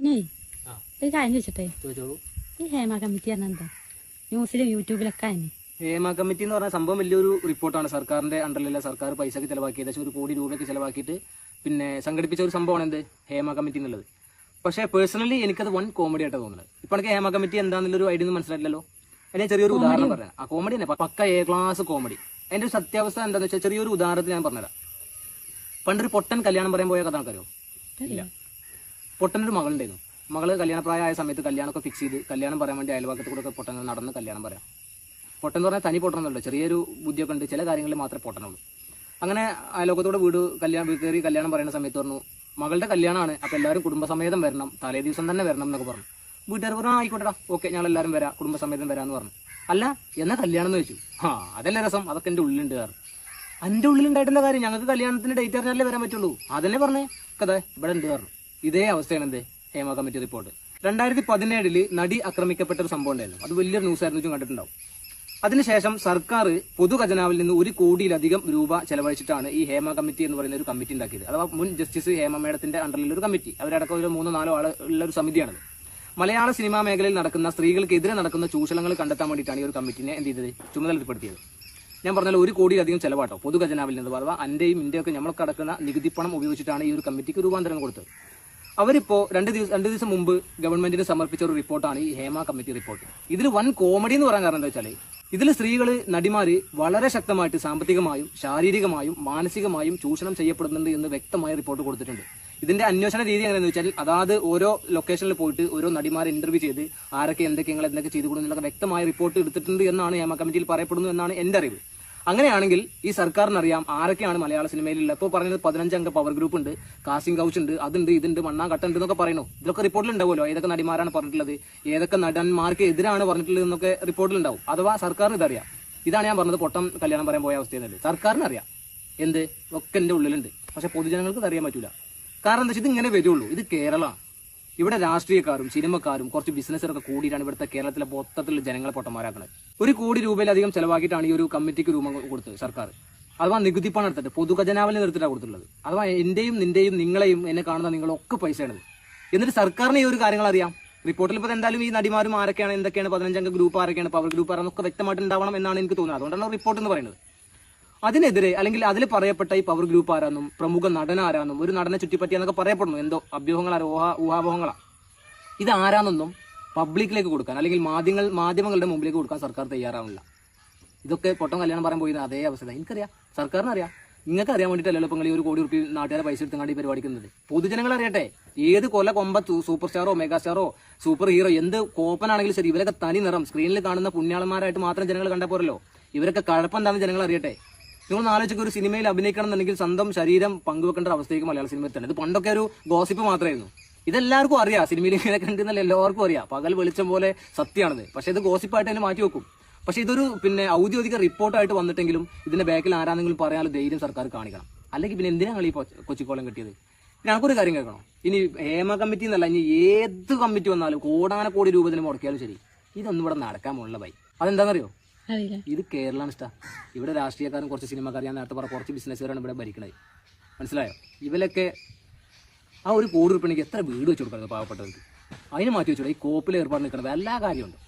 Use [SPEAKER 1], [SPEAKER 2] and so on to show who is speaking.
[SPEAKER 1] പിന്നെ. ഒരു കാര്യം ചോദിച്ചട്ടെ? ഈ ഹേമ കമ്മിറ്റി പറഞ്ഞാൽ എന്താ? ന്യൂസിലും യൂട്യൂബിലൊക്കെ തന്നെ
[SPEAKER 2] ഹേമ കമ്മിറ്റി എന്ന് പറഞ്ഞ സംഭവം വലിയൊരു റിപ്പോർട്ടാണ്. സർക്കാരിന്റെ അണ്ടറിലുള്ള സർക്കാർ പൈസക്ക് ചിലവാക്കി ഏകദേശം ഒരു കോടി രൂപയ്ക്ക് ചിലവാക്കിയിട്ട് പിന്നെ സംഘടിപ്പിച്ച ഒരു സംഭവമാണ് എന്ത്? ഹേമ കമ്മിറ്റി എന്നുള്ളത്. പക്ഷേ പേഴ്സണലി എനിക്കത് വൺ കോമഡി ആയിട്ട് തോന്നുന്നത് ഇപ്പൊ എനിക്ക് ഹേമ കമ്മിറ്റി എന്താണെന്നുള്ളൊരു ഐഡിയ ഒന്നും മനസ്സിലായില്ലല്ലോ അതിന് ചെറിയൊരു ഉദാഹരണം പറയാം. ആ കോമഡി തന്നെ പക്ക എ ക്ലാസ് കോമഡി അതിന്റെ ഒരു സത്യാവസ്ഥ എന്താണെന്ന് വെച്ചാൽ ചെറിയൊരു ഉദാഹരണത്തിന് ഞാൻ പറഞ്ഞുതരാം. പണ്ടൊരു പൊട്ടൻ കല്യാണം പറയാൻ പോയ കഥ ആൾക്കാരോ? ഇല്ല. പൊട്ടനൊരു മകളുണ്ടായിരുന്നു. മകൾ കല്യാണപ്രായമായ സമയത്ത് കല്യാണമൊക്കെ ഫിക്സ് ചെയ്ത് കല്യാണം പറയാൻ വേണ്ടി അയൽവാക്കത്ത് കൂടെ പൊട്ടൻ നടന്ന് കല്യാണം പറയാം. പൊട്ടൻ എന്ന് പറഞ്ഞാൽ തനി പൊട്ടണമെന്നുള്ളൂ ചെറിയൊരു ബുദ്ധിയൊക്കെ ഉണ്ട്. ചില കാര്യങ്ങളിൽ മാത്രമേ പൊട്ടനുള്ളൂ. അങ്ങനെ അയലോകത്തോടെ വീട് കല്യാണം കയറി കല്യാണം പറയുന്ന സമയത്ത് പറഞ്ഞു മകളുടെ കല്യാണമാണ്. അപ്പോൾ എല്ലാവരും കുടുംബസമേതം വരണം. തലേ ദിവസം തന്നെ വരണം എന്നൊക്കെ പറഞ്ഞു. വീട്ടുകാർ പറഞ്ഞു "ആ, ആയിക്കോട്ടെടാ. ഓക്കെ ഞങ്ങൾ എല്ലാവരും വരാം. കുടുംബസമേതം വരാമെന്ന് പറഞ്ഞു. അല്ല എന്നാ കല്യാണം എന്ന് വെച്ചു ആ അതല്ലേ രസം. അതൊക്കെ എന്റെ ഉള്ളിലുണ്ട് കാരണം എന്റെ ഉള്ളിലുണ്ടായിട്ടുള്ള കാര്യം ഞങ്ങൾക്ക് കല്യാണത്തിന് ഡേറ്റ് അറിഞ്ഞാലേ വരാൻ പറ്റുള്ളൂ? അതല്ലേ പറഞ്ഞേ. കഥ ഇവിടെ ഉണ്ട് പറഞ്ഞു. ഇതേ അവസ്ഥയാണ് എന്ത്? Hema committee report. രണ്ടായിരത്തി പതിനേഴിൽ നടി ആക്രമിക്കപ്പെട്ട ഒരു സംഭവം ഉണ്ടായിരുന്നു. അത് വലിയൊരു ന്യൂസ് ആയിരുന്നു കണ്ടിട്ടുണ്ടാവും. അതിനുശേഷം സർക്കാർ പൊതുഖജനാവിൽ നിന്ന് ഒരു കോടിയിലധികം രൂപ ചെലവഴിച്ചിട്ടാണ് ഈ ഹേമ കമ്മിറ്റി എന്ന് പറയുന്ന ഒരു കമ്മിറ്റി ഉണ്ടാക്കിയത്. അഥവാ മുൻ ജസ്റ്റിസ് ഹേമ മേഡത്തിന്റെ അണ്ടറിലുള്ള ഒരു കമ്മിറ്റി. അവരടക്കം ഒരു മൂന്നോ നാലോ ആൾ ഉള്ള ഒരു സമിതിയാണത്. മലയാള സിനിമാ മേഖലയിൽ നടക്കുന്ന സ്ത്രീകൾക്കെതിരെ നടക്കുന്ന ചൂഷണങ്ങൾ കണ്ടെത്താൻ വേണ്ടിയിട്ടാണ് ഈ ഒരു കമ്മിറ്റിനെ എന്ത് ചെയ്തത്? ചുമതലപ്പെടുത്തിയത്. ഞാൻ പറഞ്ഞാൽ ഒരു കോടിയിലധികം ചെലവാട്ടോ. പൊതുഖജനാവിൽ നിന്ന്. അഥവാ അന്റെയും ഇന്ത്യയൊക്കെ നമ്മൾക്ക് അടക്കുന്ന നികുതി പണം ഉപയോഗിച്ചിട്ടാണ് ഈ ഒരു കമ്മിറ്റിക്ക് രൂപാന്തരം കൊടുത്തത്. അവരിപ്പോ രണ്ട് ദിവസം രണ്ട് ദിവസം മുമ്പ് ഗവൺമെന്റിന് സമർപ്പിച്ച ഒരു റിപ്പോർട്ടാണ് ഈ ഹേമ കമ്മിറ്റി റിപ്പോർട്ട്. ഇതിൽ വൻ കോമഡി എന്ന് പറയാൻ കാരണം എന്താ വെച്ചാൽ ഇതിൽ സ്ത്രീകൾ നടിമാര് വളരെ ശക്തമായിട്ട് സാമ്പത്തികമായും ശാരീരികമായും മാനസികമായും ചൂഷണം ചെയ്യപ്പെടുന്നുണ്ട് എന്ന് വ്യക്തമായ റിപ്പോർട്ട് കൊടുത്തിട്ടുണ്ട്. ഇതിന്റെ അന്വേഷണ രീതി എങ്ങനെയെന്ന് വെച്ചാൽ അതാത് ഓരോ ലൊക്കേഷനിൽ പോയിട്ട് ഓരോ നടിമാരെ ഇന്റർവ്യൂ ചെയ്ത് ആരൊക്കെ എന്തൊക്കെ എന്തൊക്കെ ചെയ്തു കൊടുക്കുന്നുള്ള വ്യക്തമായ റിപ്പോർട്ട് എടുത്തിട്ടുണ്ട് എന്നാണ് ഹേമ കമ്മിറ്റിയിൽ പറയപ്പെടുന്നു എന്നാണ് എന്റെ അറിവ്. അങ്ങനെയാണെങ്കിൽ ഈ സർക്കാരിനറിയാം ആരൊക്കെയാണ് മലയാള സിനിമയിലുള്ള ഇപ്പോൾ പറഞ്ഞത് പതിനഞ്ചംഗ പവർ ഗ്രൂപ്പ് ഉണ്ട് കാസ്റ്റിംഗ് കൗച്ച് ഉണ്ട് അതുണ്ട് ഇതുണ്ട് മണ്ണാങ്കട്ട ഉണ്ട് എന്നൊക്കെ പറയുന്നു. ഇതൊക്കെ റിപ്പോർട്ടിലുണ്ടാവുമല്ലോ ഏതൊക്കെ നടിമാരാണ് പറഞ്ഞിട്ടുള്ളത്? ഏതൊക്കെ നടന്മാർക്ക് എതിരാണ് പറഞ്ഞിട്ടുള്ളത് എന്നൊക്കെ റിപ്പോർട്ടിലുണ്ടാവും അഥവാ സർക്കാരിന് ഇതറിയാം. ഇതാണ് ഞാൻ പറഞ്ഞത് പൊട്ടം കല്യാണം പറയാൻ പോയ അവസ്ഥയെന്നത് സർക്കാരിന് അറിയാം. എന്ത്? ഒക്കെ എന്റെ ഉള്ളിലുണ്ട്. പക്ഷെ പൊതുജനങ്ങൾക്ക് അറിയാൻ പറ്റൂല. കാരണം എന്താ വെച്ചാൽ ഇത് ഇങ്ങനെ വരുള്ളൂ. ഇത് കേരളമാണ്. ഇവിടെ രാഷ്ട്രീയക്കാരും സിനിമക്കാരും കുറച്ച് ബിസിനസ്സുകാരൊക്കെ കൂടിയിട്ടാണ് ഇവിടുത്തെ കേരളത്തിലെ മൊത്തത്തിലുള്ള ജനങ്ങളെ പൊട്ടന്മാരാക്കുന്നത് ഒരു കോടി രൂപയിലധികം ചെലവാക്കിയിട്ടാണ് ഈ ഒരു കമ്മിറ്റിക്ക് രൂപം കൊടുത്തത് സർക്കാർ. അഥവാ നികുതി പണം എടുത്തിട്ട് പൊതുഖജനാവിൽ നിർത്തിയിട്ടാണ് കൊടുത്തിട്ടുള്ളത്. അഥവാ എന്റെയും നിന്റെയും നിങ്ങളെയും എന്നെ കാണുന്ന നിങ്ങളൊക്കെ പൈസയാണത് എന്നിട്ട് സർക്കാരിന് ഈ ഒരു കാര്യങ്ങൾ അറിയാം. റിപ്പോർട്ടിൽ ഇപ്പോൾ എന്തായാലും ഈ നടിമാരും ആരൊക്കെയാണ് എന്തൊക്കെയാണ് പതിനഞ്ചംഗ ഗ്രൂപ്പ് ആരൊക്കെയാണ് പവർ ഗ്രൂപ്പ് ആരൊക്കെ വ്യക്തമായിട്ട് ഉണ്ടാവണം എന്നാണ് എനിക്ക് തോന്നുന്നത്. അതുകൊണ്ടാണ് റിപ്പോർട്ട് എന്ന് പറയുന്നത്. അതിനെതിരെ അല്ലെങ്കിൽ അതിൽ പറയപ്പെട്ട ഈ പവർ ഗ്രൂപ്പ് ആരാന്നും പ്രമുഖ നടൻ ആരാന്നും ഒരു നടനെ ചുറ്റിപ്പറ്റി എന്നൊക്കെ പറയപ്പെടുന്നു. എന്തോ അഭ്യൂഹങ്ങളാ ഊഹ ഊഹാപോഹങ്ങളാണ് ഇത് ആരാന്നൊന്നും പബ്ലിക്കിലേക്ക് കൊടുക്കാൻ അല്ലെങ്കിൽ മാധ്യമങ്ങൾ മാധ്യമങ്ങളുടെ മുമ്പിലേക്ക് കൊടുക്കാൻ സർക്കാർ തയ്യാറാവുന്നില്ല ഇതൊക്കെ പൊട്ടം കല്യാണം പറയാൻ പോയിരുന്ന അതേ അവസ്ഥ എനിക്കറിയാം. സർക്കാരിന് അറിയാം നിങ്ങൾക്ക് അറിയാൻ വേണ്ടിയിട്ടല്ലോ ഇപ്പം ഈ ഒരു കോടി റുപ്യ നാട്ടുകാരെ പൈസ എടുത്തുകൊണ്ട് ഈ പരിപാടിക്കുന്നത് പൊതുജനങ്ങൾ അറിയട്ടെ ഏത് കൊല കൊമ്പ സൂപ്പർ സ്റ്റാറോ മെഗാ സ്റ്റാറോ സൂപ്പർ ഹീറോ എന്ത് കോപ്പനാണെങ്കിലും ശരി ഇവരൊക്കെ തനി നിറം സ്ക്രീനിൽ കാണുന്ന പുണ്യാളന്മാരായിട്ട് മാത്രം ജനങ്ങൾ കണ്ടാൽ പോരല്ലോ. ഇവരൊക്കെ കഴപ്പെന്താണെന്ന് ജനങ്ങൾ അറിയട്ടെ നിങ്ങൾ ആലോചിച്ചൊക്കെ ഒരു സിനിമയിൽ അഭിനയിക്കണം എന്നുണ്ടെങ്കിൽ സ്വന്തം ശരീരം പങ്കുവെക്കേണ്ട അവസ്ഥയ്ക്ക് മലയാള സിനിമയിൽ തന്നെ ഇത് പണ്ടൊക്കെ ഒരു ഗോസിപ്പ് മാത്രമായിരുന്നു. ഇതെല്ലാവർക്കും അറിയാം. സിനിമയിൽ ഇങ്ങനെ കണ്ടെന്നല്ല എല്ലാവർക്കും അറിയാം. പകൽ വെളിച്ചം പോലെ സത്യമാണിത് പക്ഷേ ഇത് ഗോസിപ്പായിട്ട് തന്നെ മാറ്റി വെക്കും. പക്ഷേ ഇതൊരു പിന്നെ ഔദ്യോഗിക റിപ്പോർട്ടായിട്ട് വന്നിട്ടെങ്കിലും ഇതിന്റെ ബാക്കിൽ ആരാണെങ്കിലും പറയാനുള്ള ധൈര്യം സർക്കാർ കാണിക്കണം. അല്ലെങ്കിൽ പിന്നെ എന്തിനാണ് ഈ കൊച്ചിക്കോളം കിട്ടിയത്? ഞങ്ങൾക്കൊരു കാര്യം കേൾക്കണം. ഇനി ഹേമ കമ്മിറ്റി എന്നല്ല ഇനി ഏത് കമ്മിറ്റി വന്നാലും കോടാന കോടി രൂപത്തിന് മുടക്കിയാലും ശരി. ഇതൊന്നും ഇവിടെ നടക്കാൻ പോകുന്നുള്ള ബൈ. അതെന്താണെന്നറിയോ ഇത് കേരളമാണ് ഇഷ്ട. ഇവിടെ രാഷ്ട്രീയക്കാരും കുറച്ച് സിനിമക്കാർ ഞാൻ നേരത്തെ പറഞ്ഞ കുറച്ച് ബിസിനസ്സുകാരാണ് ഇവിടെ ഭരിക്കണത്. മനസ്സിലായോ? ഇവരൊക്കെ ആ ഒരു കോടി ഉറുപ്പിണെങ്കിൽ എത്ര വീട് വെച്ചു കൊടുക്കുന്നത് പാവപ്പെട്ടവർക്ക്? അതിന് മാറ്റി വെച്ചു ഈ കോപ്പിൽ ഏർപ്പാട് നിൽക്കുന്നത് എല്ലാ കാര്യമുണ്ട്.